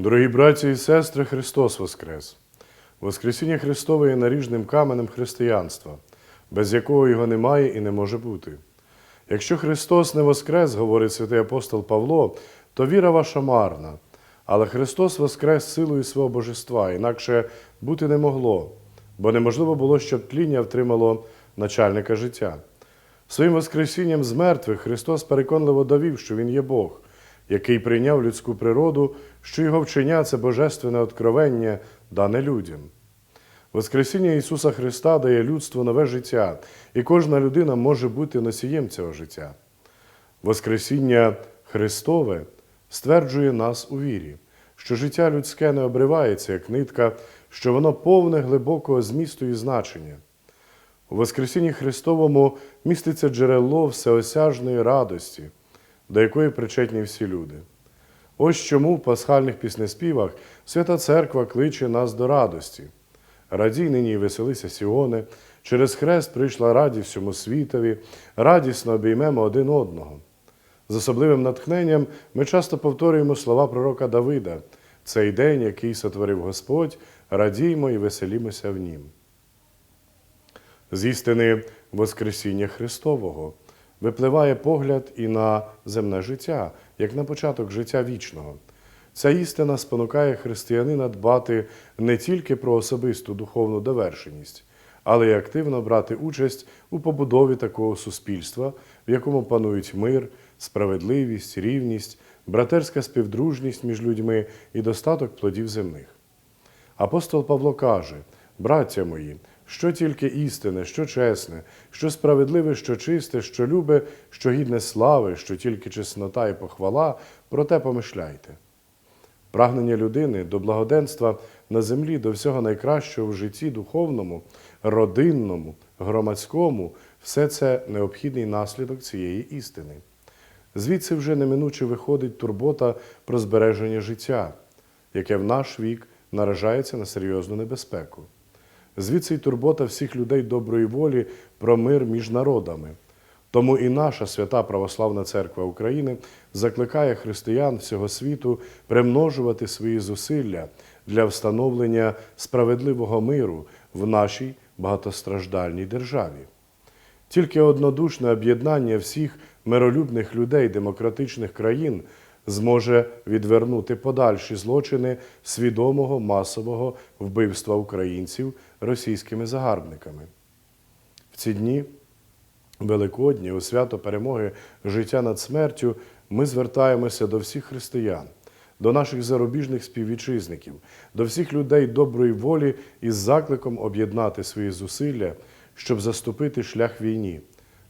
Дорогі браті і сестри, Христос Воскрес! Воскресіння Христове є наріжним каменем християнства, без якого його немає і не може бути. Якщо Христос не воскрес, говорить святий апостол Павло, то віра ваша марна. Але Христос воскрес силою свого божества, інакше бути не могло, бо неможливо було, щоб тління втримало начальника життя. Своїм Воскресінням з мертвих Христос переконливо довів, що Він є Бог, який прийняв людську природу, що Його вчення це божественне откровення, дане людям. Воскресіння Ісуса Христа дає людству нове життя, і кожна людина може бути носієм цього життя. Воскресіння Христове стверджує нас у вірі, що життя людське не обривається, як нитка, що воно повне глибокого змісту і значення. У Воскресінні Христовому міститься джерело всеосяжної радості, до якої причетні всі люди. Ось чому в пасхальних піснеспівах Свята Церква кличе нас до радості. Радій нині веселися Сіоне, через хрест прийшла радість всьому світові, радісно обіймемо один одного. З особливим натхненням ми часто повторюємо слова пророка Давида цей день, який сотворив Господь, радіймо і веселімося в нім. З істини Воскресіння Христового випливає погляд і на земне життя, як на початок життя вічного. Ця істина спонукає християнина дбати не тільки про особисту духовну довершеність, але й активно брати участь у побудові такого суспільства, в якому панують мир, справедливість, рівність, братерська співдружність між людьми і достаток плодів земних. Апостол Павло каже: браття мої, що тільки істине, що чесне, що справедливе, що чисте, що любе, що гідне слави, що тільки чеснота і похвала, про те помишляйте. Прагнення людини до благоденства на землі, до всього найкращого в житті духовному, родинному, громадському все це необхідний наслідок цієї істини. Звідси вже неминуче виходить турбота про збереження життя, яке в наш вік наражається на серйозну небезпеку. Звідси й турбота всіх людей доброї волі про мир між народами. Тому і наша свята Православна Церква України закликає християн всього світу примножувати свої зусилля для встановлення справедливого миру в нашій багатостраждальній державі. Тільки однодушне об'єднання всіх миролюбних людей демократичних країн зможе відвернути подальші злочини свідомого масового вбивства українців російськими загарбниками. В ці дні Великодні, у свято перемоги життя над смертю, ми звертаємося до всіх християн, до наших зарубіжних співвітчизників, до всіх людей доброї волі із закликом об'єднати свої зусилля, щоб заступити шлях війні,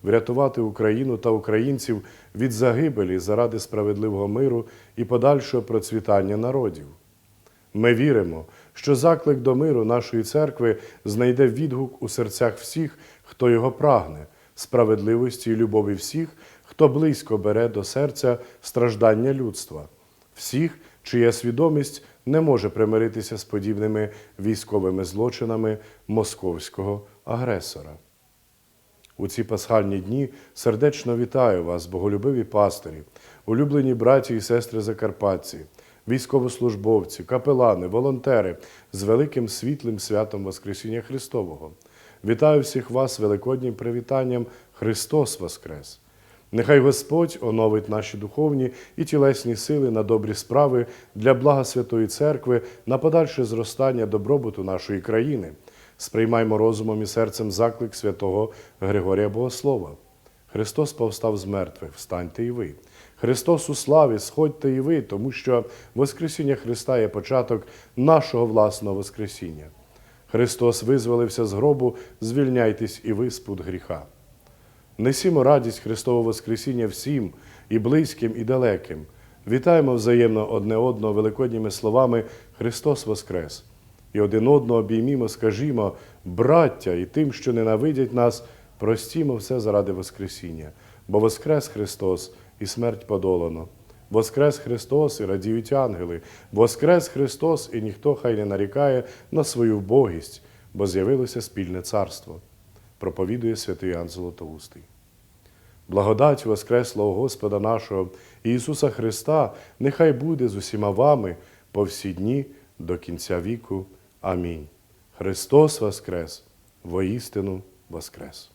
врятувати Україну та українців від загибелі заради справедливого миру і подальшого процвітання народів. Ми віримо, що заклик до миру нашої церкви знайде відгук у серцях всіх, хто його прагне, справедливості і любові всіх, хто близько бере до серця страждання людства, всіх, чия свідомість не може примиритися з подібними військовими злочинами московського агресора. У ці пасхальні дні сердечно вітаю вас, боголюбиві пастирі, улюблені браті і сестри Закарпатці, військовослужбовці, капелани, волонтери з великим світлим святом Воскресіння Христового. Вітаю всіх вас великоднім привітанням Христос Воскрес! Нехай Господь оновить наші духовні і тілесні сили на добрі справи для блага Святої Церкви, на подальше зростання добробуту нашої країни. Сприймаймо розумом і серцем заклик святого Григорія Богослова. Христос повстав з мертвих, встаньте і ви. Христос у славі, сходьте і ви, тому що Воскресіння Христа є початок нашого власного Воскресіння. Христос визволився з гробу, звільняйтесь і ви з пут гріха. Несімо радість Христового Воскресіння всім, і близьким, і далеким. Вітаємо взаємно одне одного великодніми словами Христос Воскрес! І один одного обіймімо, скажімо, браття, і тим, що ненавидять нас, простімо все заради Воскресіння, бо Воскрес Христос і смерть подолано. Воскрес Христос і радіють ангели, Воскрес Христос, і ніхто хай не нарікає на свою вбогість, бо з'явилося спільне царство, проповідує святий Іоанн Золотоустий. Благодать Воскреслого Господа нашого Ісуса Христа нехай буде з усіма вами, по всі дні до кінця віку. Амінь. Христос Воскрес! Воістину Воскрес!